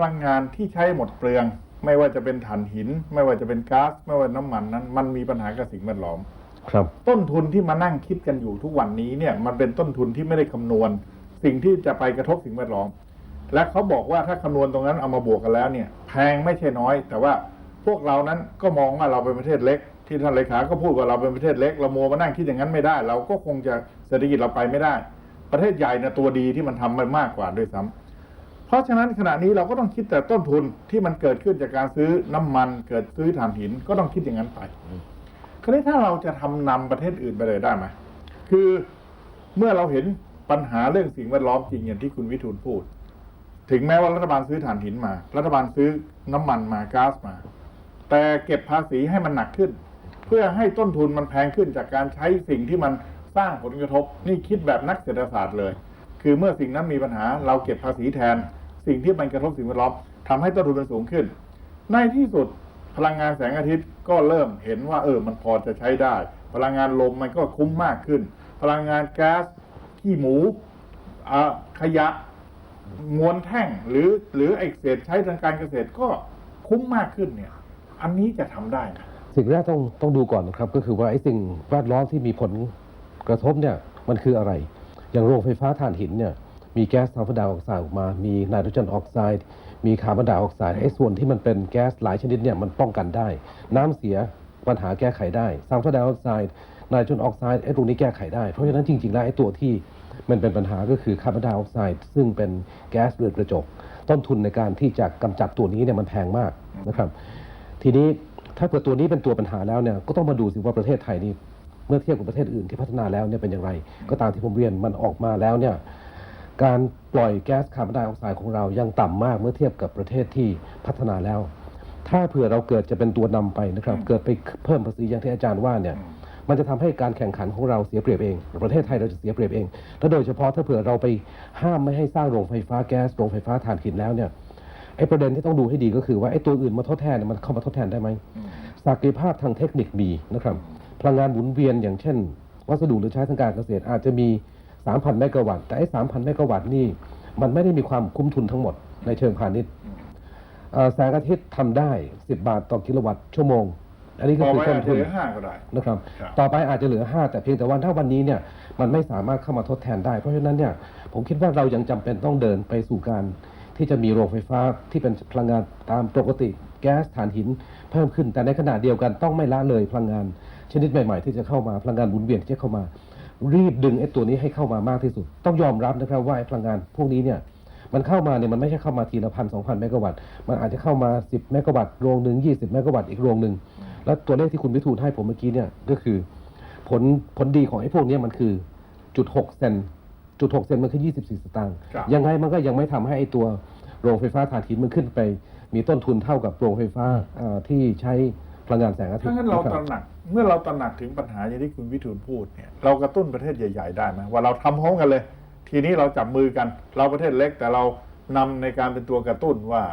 พลังงานที่ใช้หมดเปลือง ไม่ว่าจะเป็นถ่านหิน ไม่ว่าจะเป็นก๊าซไม่ว่าน้ำมันนั้น มันมีปัญหากับสิ่งแวดล้อม ครับ ต้นทุนที่มานั่งคิดกันอยู่ทุกวันนี้เนี่ยมันเป็นต้นทุนที่ไม่ได้คำนวณ สิ่งที่จะไปกระทบสิ่งแวดล้อม และเขาบอกว่าถ้าคำนวณตรงนั้นเอามาบวกกันแล้วเนี่ย แพงไม่ใช่น้อย แต่ว่าพวกเรานั้นก็มองว่าเราเป็นประเทศเล็ก ที่ท่านเลขาก็พูดว่าเราเป็นประเทศเล็กเราโมวมานั่งคิดอย่างนั้นไม่ได้ เราก็คงจะเศรษฐกิจเราไปไม่ได้ ประเทศใหญ่นะตัวดีที่มันทำมันมากกว่าด้วยซ้ำ เพราะฉะนั้นขณะนี้เราก็ต้องคิดแต่ต้นทุนที่มันเกิดขึ้นจากการซื้อน้ำมันเกิดซื้อถ่านหินก็ต้องคิดอย่างนั้นไปคราวนี้ถ้าเราจะทำนำประเทศอื่นไปเลยได้ไหมคือเมื่อเราเห็นปัญหาเรื่องสิ่งแวดล้อมจริงอย่างที่คุณวิทูลพูด ถึงแม้ว่ารัฐบาลซื้อถ่านหินมา รัฐบาลซื้อน้ำมันมาก๊าซมา แต่เก็บภาษีให้มันหนักขึ้น เพื่อให้ต้นทุนมันแพงขึ้นจากการใช้สิ่งที่มันสร้างผลกระทบ นี่คิดแบบนักเศรษฐศาสตร์เลย คือเมื่อสิ่งนั้นมีปัญหาเราเก็บภาษีแทน สิ่งที่มันกระทบสิ่งแวดล้อมทำให้ต้นทุนมันสูงขึ้น ในที่สุดพลังงานแสงอาทิตย์ก็เริ่มเห็นว่าเออมันพอจะใช้ได้ พลังงานลมมันก็คุ้มมากขึ้น พลังงานแก๊สขี้หมูขยะมวลแท่งหรือหรือไอเศษใช้ทางการเกษตรก็คุ้มมากขึ้นเนี่ย อันนี้จะทำได้สิ่งแรกต้องต้องดูก่อนนะครับ ก็คือว่าไอ้สิ่งแวดล้อมที่มีผลกระทบเนี่ยมันคืออะไร อย่างโรงไฟฟ้าถ่านหินเนี่ยมีแก๊สคาร์บอนไดออกไซด์ออกมา มีไนโตรเจนออกไซด์ มีคาร์บอนไดออกไซด์ไอ้ส่วนที่มันเป็นแก๊สหลายชนิดเนี่ยมันป้องกันได้ น้ำเสียปัญหาแก้ไขได้ซัลเฟอร์ไดออกไซด์ไนโตรเจนออกไซด์ไอ้ตรงนี้แก้ไขได้ เพราะฉะนั้นจริงๆแล้วไอ้ตัวที่มันเป็นปัญหาก็คือคาร์บอนไดออกไซด์ซึ่งเป็นแก๊สเรือนกระจก ต้นทุนในการที่จะกำจัดตัวนี้เนี่ยมันแพงมากนะครับ ทีนี้ถ้าเกิดตัวนี้เป็นตัวปัญหาแล้วเนี่ยก็ต้องมาดูสิว่าประเทศไทยนี่ เมื่อเทียบกับประเทศอื่นที่พัฒนาแล้วเนี่ยเป็นอย่างไร ก็ตามที่ผมเรียนมันออกมาแล้วเนี่ยการปล่อยแก๊สคาร์บอนไดออกไซด์ของเรายังต่ำมากเมื่อเทียบกับประเทศที่พัฒนาแล้ว ถ้าเผื่อเราเกิดจะเป็นตัวนำไปนะครับ เกิดไปเพิ่มภาษีอย่างที่อาจารย์ว่าเนี่ยมันจะทำให้การแข่งขันของเราเสียเปรียบเอง ประเทศไทยเราจะเสียเปรียบเอง และโดยเฉพาะถ้าเผื่อเราไปห้ามไม่ให้สร้างโรงไฟฟ้าแก๊สโรงไฟฟ้าถ่านหินแล้วเนี่ยไอ้ประเด็นที่ต้องดูให้ดีก็คือว่าไอ้ตัวอื่นมาทดแทนเนี่ยมันเข้ามาทดแทนได้ไหมศักยภาพทางเทคนิคมีนะครับ พลังงานหมุนเวียนอย่างเช่น วัสดุหรือใช้ทางการเกษตรอาจจะมี 3,000 เมกะวัตต์ แต่ไอ้3,000 เมกะวัตต์นี่มันไม่ได้มีความคุ้มทุนทั้งหมดในเชิงพาณิชย์เอ่อแสงอาทิตย์ทำได้ 10 บาทต่อกิโลวัตต์ชั่วโมง อันนี้ก็ต่อคือไปต้นอาจจะทุนเหลือห้าก็ได้นะครับครับ ต่อไปอาจจะเหลือ 5 แต่เพียงแต่ว่าถ้าวันนี้เนี่ยมันไม่สามารถเข้ามาทดแทนได้ เพราะฉะนั้นเนี่ยผมคิดว่าเรายังจำเป็นต้องเดินไปสู่การที่จะมีโรงไฟฟ้าที่เป็นพลังงานตามปกติ แก๊สถ่านหินเพิ่มขึ้น แต่ในขณะเดียวกันต้องไม่ละเลยพลังงาน ชนิดใหม่ๆ ที่จะเข้ามาพลังงานหมุนเวียนที่จะเข้ามา รีบดึงไอ้ตัวนี้ให้เข้ามามากที่สุด ต้องยอมรับนะครับว่าไอ้พลังงานพวกนี้เนี่ยมันเข้ามาเนี่ยมันไม่ใช่เข้ามาทีละพันสองพันเมกะวัตต์มันอาจจะเข้ามา 10 เมกะวัตต์โรงหนึ่ง20 เมกะวัตต์อีกโรงหนึ่งแล้วตัวเลขที่คุณวิทูลให้ผมเมื่อกี้เนี่ยก็คือ ผลผลดีของไอ้พวกเนี้ยมันคือจุดหกเซนจุดหกเซนมันคือ 24 สตางค์ครับยังไงมันก็ยังไม่ทำให้ไอ้ตัวโรงไฟฟ้าถ่านหินมันขึ้นไป มีต้นทุนเท่ากับโรงไฟฟ้าเอ่อที่ใช้พลังงานแสงอาทิตถ้าย์งั้นเรานะคตบระหนัก เมื่อเราตระหนักถึงปัญหาอย่างที่คุณวิทูลพูดเนี่ยเรากระตุ้นประเทศใหญ่ ๆ ได้ไหมว่าเราทำพร้อมกันเลย ทีนี้เราจับมือกัน เราประเทศเล็กแต่เรานำในการเป็นตัวกระตุ้นว่า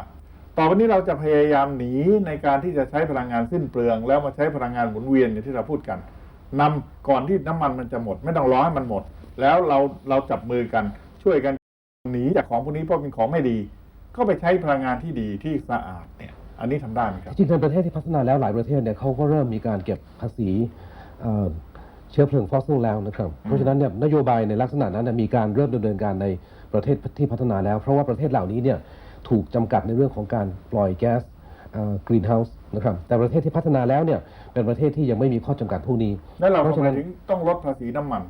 ต่อไปนี้เราจะพยายามหนีในการที่จะใช้พลังงานสิ้นเปลือง แล้วมาใช้พลังงานหมุนเวียนอย่างที่เราพูดกันนำก่อนที่น้ำมันมันจะหมด ไม่ต้องรอให้มันหมด แล้วเราเราจับมือกันช่วยกันหนีจากของพวกนี้เพราะเป็นของไม่ดี ก็ไปใช้พลังงานที่ดีที่สะอาดเนี่ย อันนี้ทำได้ไหมครับ จริงๆในประเทศที่พัฒนาแล้วหลายประเทศเนี่ยเขาก็เริ่มมีการเก็บภาษีเอ่อเชื้อเพลิงฟอสซิลแล้วนะครับ เพราะฉะนั้นเนี่ยนโยบายในลักษณะนั้นนะมีการเริ่มดำเนินการในประเทศที่พัฒนาแล้ว เพราะว่าประเทศเหล่านี้เนี่ยถูกจำกัดในเรื่องของการปล่อยแก๊สกรีนเฮาส์นะครับแต่ประเทศที่พัฒนาแล้วเนี่ยเป็นประเทศที่ยังไม่มีข้อจำกัดพวกนี้ แล้วเราเพราะทำฉะไมนั้น ถึงต้องลดภาษีน้ำมัน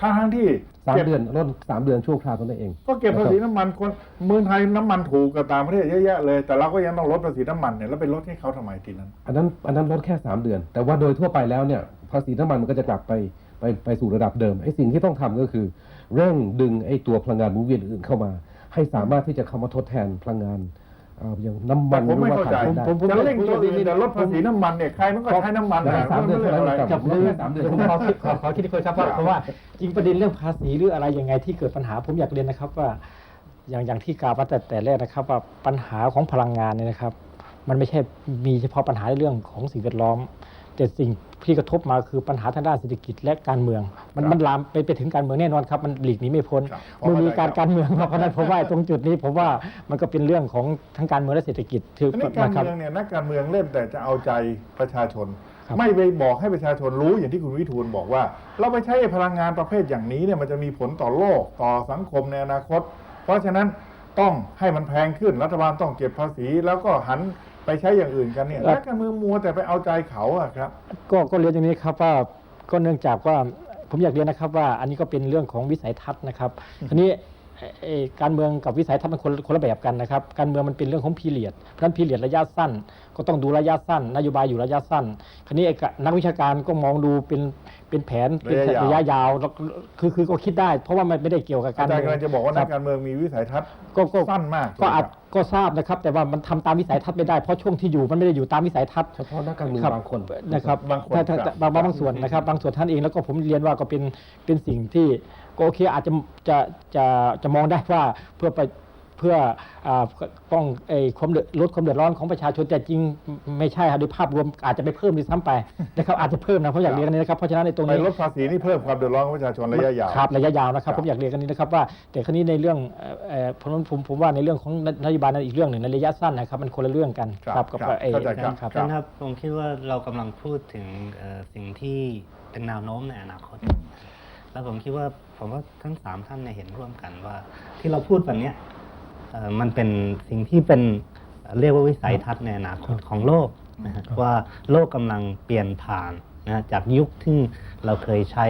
ทั้งทั้งๆที่สามก็บเดือนลดสามเดือนชั่วคราวเท่านั้นเอง ก็เก็บภาษีน้ำมันคนเมืองไทยน้ำมันถูกกว่าต่างประเทศเยอะแยะเลย แต่เราก็ยังต้องลดภาษีน้ำมันเนี่ยแล้วไปลดให้เขาทำไมทีนั้น อันนั้นอันนั้นลดแค่3เดือน แต่ว่าโดยทั่วไปแล้วเนี่ยภาษีน้ำมันมันก็จะกลับไปไปไปสู่ระดับเดิมไอ้สิ่งที่ต้องทำก็คือ เร่งดึงไอ้ตัวพลังงานหมุนเวียนอื่นเข้ามา ให้สามารถที่จะเข้ามาทดแทนพลังงาน เอ่ออย่างน้ำมัแต่นผมไม่หรือเข้าว่าใจถ่านหินได้ ผมผมจะเร่งตัวอื่นผมแต่ลดภาษีน้ำมันเนี่ยใครมันก็ใช้น้ำมันได้สามเดือนเรื่องอะไรเท่านั้นจับมือสามเดือนผมขอคิดขอขอคิดดีกว่าครับว่าเพราะว่าจริงประเด็นเรื่องภาษีหรืออะไรยังไงที่เกิดปัญหาผมอยากเรียนนะครับว่า อย่างอย่างที่กล่าวมาแต่แต่แรกนะครับ ว่าปัญหาของพลังงานเนี่ยนะครับ มันไม่ใช่มีเฉพาะปัญหาในเรื่องของสิ่งแวดล้อม แต่สิ่งที่กระทบมาคือปัญหาทางด้านเศรษฐกิจและการเมือง มันครับมันลามไปไปถึงการเมืองแน่นอนครับ มันหลีกหนีไม่พ้นครับเมื่อมีการเข้าใจครับการเมืองมาเพราะฉะนั้นผมว่าตรงจุดนี้ผมว่ามันก็เป็นเรื่องของทั้งการเมืองและเศรษฐกิจคืออันนี้การนะครับเมืองเนี่ยนักการเมืองเล่นแต่จะเอาใจประชาชนครับไม่ไปบอกให้ประชาชนรู้อย่างที่คุณวิทูลบอกว่า เราไปใช้พลังงานประเภทอย่างนี้เนี่ยมันจะมีผลต่อโลกต่อสังคมในอนาคต เพราะฉะนั้นต้องให้มันแพงขึ้นรัฐบาลต้องเก็บภาษีแล้วก็หัน ไปใช้อย่างอื่นกันเนี่ยครับนักการเมืองมัวแต่ไปเอาใจเขาอะครับ ก็ก็เรียนอย่างนี้ครับว่าก็เนื่องจากว่าผมอยากเรียนนะครับว่าอันนี้ก็เป็นเรื่องของวิสัยทัศน์นะครับทีนี้เอ่อเอ่อการเมืองกับวิสัยทัศน์มันคนคนละแบบกันนะครับ การเมืองมันเป็นเรื่องของพีเรียด เพราะฉะนั้นพีเรียดระยะสั้น ก็ต้องดูระยะสั้น นโยบายอยู่ระยะสั้น คราวนี้ไอ้กะนักวิชาการก็มองดูเป็นเป็นแผนเป็นระยะยาว ระยะยาวแล้วคือคือก็คิดได้ เพราะว่ามันไม่ได้เกี่ยวกับกาอารจารย์เมืกำลังจะบอกว่านักคการเมืองมีวิสัยทัศน์ก็ก็ สั้นมากก็อาจถูไหมครับก็ทราบนะครับ แต่ว่ามันทำตามวิสัยทัศน์ไม่ได้เพราะช่วงที่อยู่มันไม่ได้อยู่ตามวิสัยทัศน์ เฉพาะนักการเมืองครับ บางคน นะครับบางคนถ้ถ้ครับ บางบางบางส่วนนะครับ บางส่วนท่านเองแล้วก็ผมเรียนว่าก็เป็นเป็นสิ่งที่ก็โอเคอาจจะจะจะจะมองได้ว่าเพื่อไป เพื่ออ่าป้องไอ้ความเดือดลดความเดือดร้อนของประชาชนแต่จริงไม่ใช่ครับโดยภาพรวมอาจจะไปเพิ่มด้วยซ้ำไปนะครับอาจจะเพิ่มนะเพราะอยากเรียนกันนี้นะครับเพราะฉะนั้นในตรงไปนี้ลดภาษีนี่เพิ่มความเดือดร้อนของประชาชนระยะยาวครับระยะยาวนะครับครับผมอยากเรียนกันนี้นะครับว่า แต่ครั้นี้ในเรื่องเอ่อเอ่อผมผมผมว่าในเรื่องของนโยบายนั้นอีกเรื่องหนึ่งในระยะสั้นนะครับมันคนละเรื่องกันครับกับครับไอ้เข้าใจครับครับท่านครับผมคิดว่าเรากำลังพูดถึงเอ่อสิ่งที่เป็นแนวโน้มในอนาคตอืมแล้วผมคิดว่าผมว่าทั้งสามท่านเนี่ยเห็นร่วมกันว่า ที่เราพูดวันเนี้ยเอ่อ มันเป็นสิ่งที่เป็นเอ่อเรียกว่าวิสัยทัศน์ในอนาคตของโลกนะฮะว่าโลกกำลังเปลี่ยนผ่านนะจากยุคที่เราเคยใช้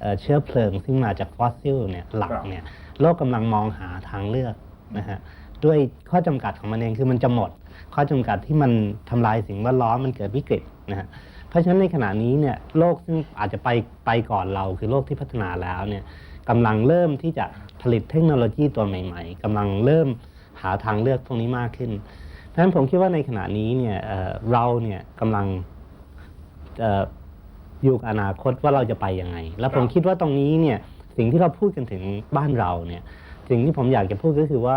เอ่อเชื้อเพลิง ซึ่งมาจากฟอสซิลเนี่ยหลักครับเนี่ยโลกกำลังมองหาทางเลือกนะฮะด้วยข้อจำกัดของมันเองคือมันจะหมด ข้อจำกัดที่มันทำลายสิ่งแวดล้อมมันเกิดวิกฤตนะฮะเพราะฉะนั้นในขณะนี้เนี่ยโลกซึ่งอาจจะไปไปก่อนเราคือโลกที่พัฒนาแล้วเนี่ยกำลังเริ่มที่จะ ผลิตเทคโนโลยีตัวใหม่ ๆกำลังเริ่มหาทางเลือกพวกนี้มากขึ้นเพราะฉะนั้นผมคิดว่าในขณะนี้เนี่ยเอ่อเราเนี่ยกำลังเอ่ออยู่กับอนาคตว่าเราจะไปยังไง แล้วผมครับคิดว่าตรงนี้เนี่ยสิ่งที่เราพูดกันถึงบ้านเราเนี่ยสิ่งที่ผมอยากจะพูดก็คือว่า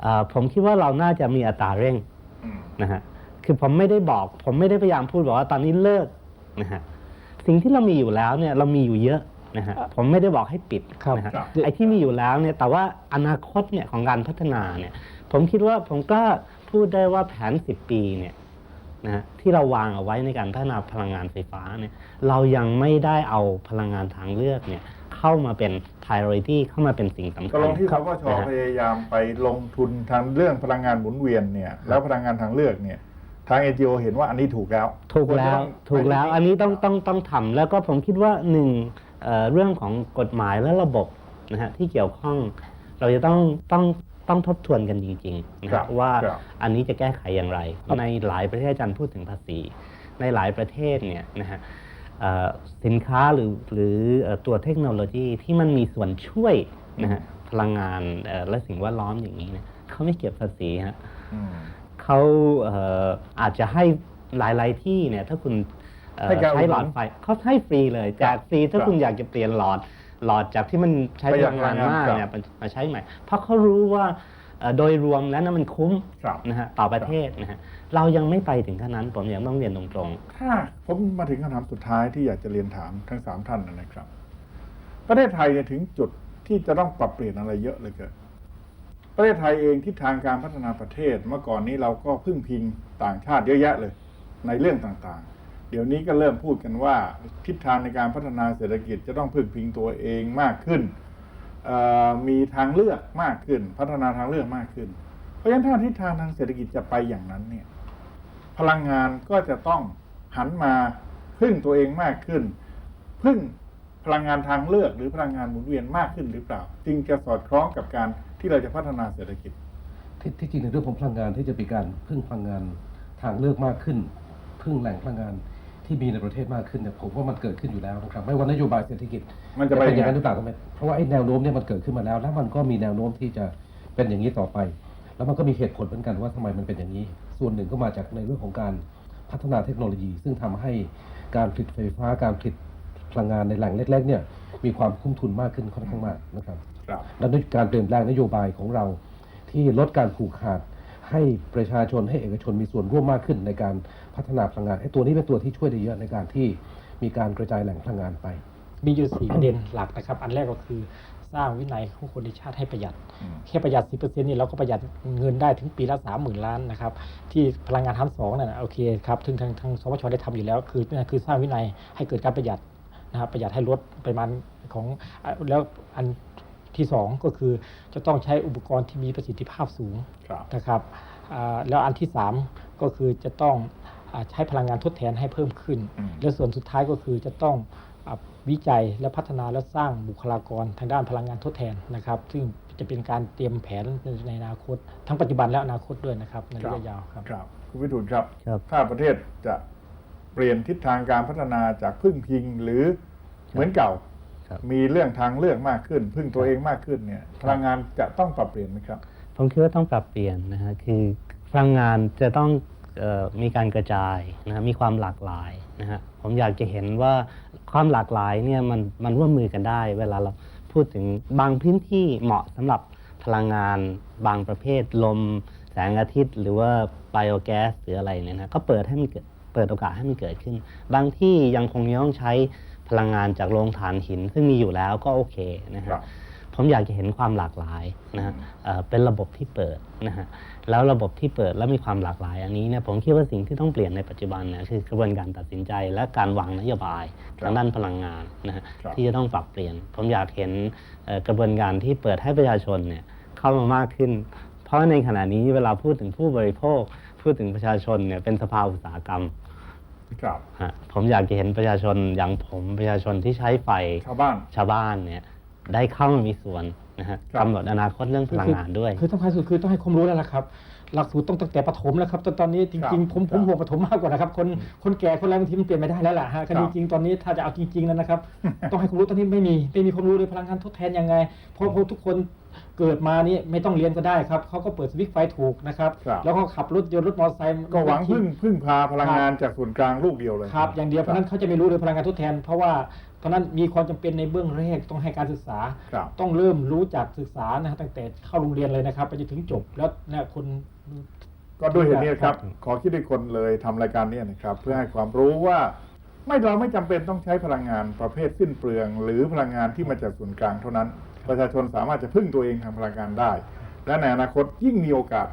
เอ่อผมคิดว่าเราน่าจะมีอัตราเร่งอืมนะฮะคือผมไม่ได้บอก ผมไม่ได้พยายามพูดบอกว่าตอนนี้เลิกนะฮะสิ่งที่เรามีอยู่แล้วเนี่ยเรามีอยู่เยอะ นะฮะผมไม่ได้บอกให้ปิดครับนะฮะครับไอ้ที่มีอยู่แล้วเนี่ยแต่ว่าอนาคตเนี่ยของการพัฒนาเนี่ยผมคิดว่าผมกล้าพูดได้ว่าแผน 10 ปีเนี่ยนะฮะที่เราวางเอาไว้ในการพัฒนาพลังงานไฟฟ้าเนี่ยเรายังไม่ได้เอาพลังงานทางเลือกเนี่ยเข้ามาเป็น priority เข้ามาเป็นสิ่งสำก็คัญลงที่สปชนะฮะพยายามไปลงทุนทางเรื่องพลังงานหมุนเวียนเนี่ยแล้วพลังงานทางเลือกเนี่ยทางเอจีโอเห็นว่าอันนี้ถูกแล้ว ถูกแล้วควรจะต้องถูกแล้วไปอันนี้ต้องต้องต้องทำแล้วก็ผมคิดว่าหนึ่ง เอ่อเรื่องของกฎหมายและระบบนะฮะที่เกี่ยวข้อง เราจะต้องต้องต้องทบทวนกันจริงๆนะครัฮะบว่าครับอันนี้จะแก้ไขอย่างไร ในหลายประเทศอาจารย์พูดถึงภาษี ในหลายประเทศเนี่ยนะฮะเอ่อสินค้าหรือหรือเอ่อตัวเทคโนโลยีที่มันมีส่วนช่วยนะฮะพลังงานเอ่อและสิ่งแวดล้อมอย่างนี้เนี่ยเขาไม่เก็บภาษีฮะอืมเขาเอ่ออาจจะให้หลาย ๆ ที่เนี่ยถ้าคุณเอ่อ ให้การใช้หลออุดดหนุนไฟเขาให้ฟรีเลยแจกฟรีถ้าครับคุณอยากจะเปลี่ยนหลอดหลอดจากที่มันใช้ประพหยัดลังงานพลังงานมากครับเนี่ยมาใช้ใหม่ เพราะเขารู้ว่าเอ่อโดยรวมแล้วนะมันคุ้มครับ นะฮะต่อประเทศนะฮะเรายังไม่ไปถึงขั้นนั้นผมยังต้องเรียนตรงถ้าผมมาถึงคำถามสุดท้ายที่อยากจะเรียนถามทั้งสามท่านนะครับ ประเทศไทยเนี่ยถึงจุดที่จะต้องปรับเปลี่ยนอะไรเยอะเลยเกิดประเทศไทยเองทิศทางการพัฒนาประเทศเมื่อก่อนนี้เราก็พึ่งพิงต่างชาติเยอะแยะเลย ในเรื่องต่างๆ เดี๋ยวนี้ก็เริ่มพูดกันว่า ทิศทางในการพัฒนาเศรษฐกิจจะต้องพึ่งพิงตัวเองมากขึ้น มีทางเลือกมากขึ้น พัฒนาทางเลือกมากขึ้น เพราะฉะนั้นถ้าทิศทางทางเศรษฐกิจจะไปอย่างนั้นเนี่ยพลังงานก็จะต้องหันมาพึ่งตัวเองมากขึ้น พึ่งพลังงานทางเลือกหรือพลังงานหมุนเวียนมากขึ้นหรือเปล่า จึงจะสอดคล้องกับการที่เราจะพัฒนาเศรษฐกิจที่ที่จริงในเรื่องของพลังงานที่จะมีการพึ่งพลังงานทางเลือกมากขึ้น พึ่งแหล่งพลังงาน ที่มีในประเทศมากขึ้นเนี่ยผมว่ามันเกิดขึ้นอยู่แล้วนะครับ ไม่ว่านโยบายเศรษฐกิจมันจะไปเป็นอย่างยังไงนั้นหรือเปล่าก็ไม่เพราะว่าไอ้แนวโน้มเนี่ยมันเกิดขึ้นมาแล้ว แล้วมันก็มีแนวโน้มที่จะเป็นอย่างนี้ต่อไป แล้วมันก็มีเหตุผลเหมือนกันว่าทำไมมันเป็นอย่างนี้ ส่วนหนึ่งก็มาจากในเรื่องของการพัฒนาเทคโนโลยี ซึ่งทำให้การผลิตไฟฟ้าการผลิตพลังงานในแหล่งเล็กๆเนี่ยมีความคุ้มทุนมากขึ้นค่อนข้างมากนะครับครับและด้วยการเปลี่ยนแปลงนโยบายของเราที่ลดการผูกขาดให้ประชาชนให้เอกชนมีส่วนร่วมมากขึ้นในการ พัฒนาพลังงานไอ้ตัวนี้เป็นตัวที่ช่วยได้เยอะในการที่มีการกระจายแหล่งพลังงานไป มีอยู่สี่ประเด็นหลักนะครับ อันแรกก็คือสร้างวินัยของคนในชาติให้ประหยัดอืมแค่ประหยัด 10%นี่เราก็ประหยัดเงินได้ถึงปีละ 30,000 ล้านนะครับ ที่พลังงานทั้งสองนั่นนะโอเคครับถึงทางทางสวชได้ทำอยู่แล้ว คือนั่นคือสร้างวินัยให้เกิดการประหยัดนะครับประหยัดให้ลดปริมาณของอะแล้วอันที่สองก็คือจะต้องใช้อุปกรณ์ที่มีประสิทธิภาพสูงครับนะครับอ่าแล้วอันที่ 3 ก็คือจะต้องอา ใช้พลังงานทดแทนให้เพิ่มขึ้นอืมและส่วนสุดท้ายก็คือจะต้องอ่าวิจัยและพัฒนาและสร้างบุคลากรทางด้านพลังงานทดแทนนะครับ ซึ่งจะเป็นการเตรียมแผนในอนาคต ทั้งปัจจุบันและอนาคตด้วยนะครับในระยะยาวครับครับคุณวิทูลครับครับถ้าประเทศจะเปลี่ยนทิศทางการพัฒนาจากพึ่งพิงหรือเหมือนเก่าครับมีเรื่องทางเลือกมากขึ้น พึ่งตัวเองมากขึ้นเนี่ยพลังงานจะต้องปรับเปลี่ยนไหมครับผมคิดว่าต้องปรับเปลี่ยนนะฮะคือพลังงานจะต้องเออ มีการกระจายนะมีความหลากหลายนะฮะผมอยากจะเห็นว่าความหลากหลายเนี่ยมันมันร่วมมือกันได้ เวลาเราพูดถึงบางพื้นที่เหมาะสำหรับพลังงานบางประเภทลม แสงอาทิตย์ หรือว่าไบโอแก๊สหรืออะไรเนี่ยนะก็เปิดให้มันเกิดเปิดโอกาสให้มันเกิดขึ้น บางที่ยังคงยังต้องใช้พลังงานจากโรงถ่านหิน ซึ่งมีอยู่แล้วก็โอเคนะครับ ผมอยากจะเห็นความหลากหลายนะฮะเอ่อเป็นระบบที่เปิดนะฮะแล้วระบบที่เปิดแล้วมีความหลากหลาย อันนี้เนี่ยผมคิดว่าสิ่งที่ต้องเปลี่ยนในปัจจุบันเนี่ยคือกระบวนการตัดสินใจและการวางนโยบายครับทางด้านพลังงานนะฮะครับที่จะต้องปรับเปลี่ยน ผมอยากเห็นเอ่อกระบวนการที่เปิดให้ประชาชนเนี่ยเข้ามามากขึ้น เพราะในขณะนี้เวลาพูดถึงผู้บริโภค พูดถึงประชาชนเนี่ยเป็นสภาอุตสาหกรรมครับฮะผมอยากจะเห็นประชาชนอย่างผมประชาชนที่ใช้ไฟชาวบ้านชาวบ้านเนี่ย ได้เข้ามามีส่วนนะฮะครับกำหนดอนาคตเรื่องพลังงานด้วย คือต้องการสุดคือต้องให้ความรู้แล้วล่ะครับ หลักสูตรต้องตั้งแต่ประถมแล้วครับตอนตอนนี้จริงๆผมผมห่วงประถมมากกว่านะครับ คนคนแก่คนอะไรบางทีมันเปลี่ยนไม่ได้แล้วล่ะฮะครับจริงๆตอนนี้ถ้าจะเอาจริงๆแล้วนะครับ ต้องให้ความรู้ตอนนี้ไม่มีไม่มีความรู้เลยพลังงานทดแทนยังไงเพราะเพราะทุกคนเกิดมานี่ไม่ต้องเรียนก็ได้ครับเขาก็เปิดสวิตช์ไฟถูกนะครับครับ แล้วก็ขับรถยนต์รถมอเตอร์ไซค์ก็หวังพึ่งพึ่งพาพลังงานจากส่วนกลางลูกเดียวเลยครับอย่างเดียวเพราะฉะนั้นเขาจะไม่รู้เลยพลังงานทดแทน เพราะว่า เพราะฉะนั้นมีความจำเป็นในเบื้องแรกต้องให้การศึกษาครับต้องเริ่มรู้จักศึกษานะครับตั้งแต่เข้าโรงเรียนเลยนะครับ ไปจนถึงจบแล้วเนี่ยคนก็ด้วยเหตุนี้ครับ ขอคิดด้วยคนเลยทำรายการเนี้นะครับ เพื่อให้ความรู้ว่าไม่เราไม่จำเป็นต้องใช้พลังงานประเภทสิ้นเปลือง หรือพลังงานที่มาจากส่วนกลางเท่านั้น ประชาชนสามารถจะพึ่งตัวเองทางพลังงานได้ และในอนาคตยิ่งมีโอกาส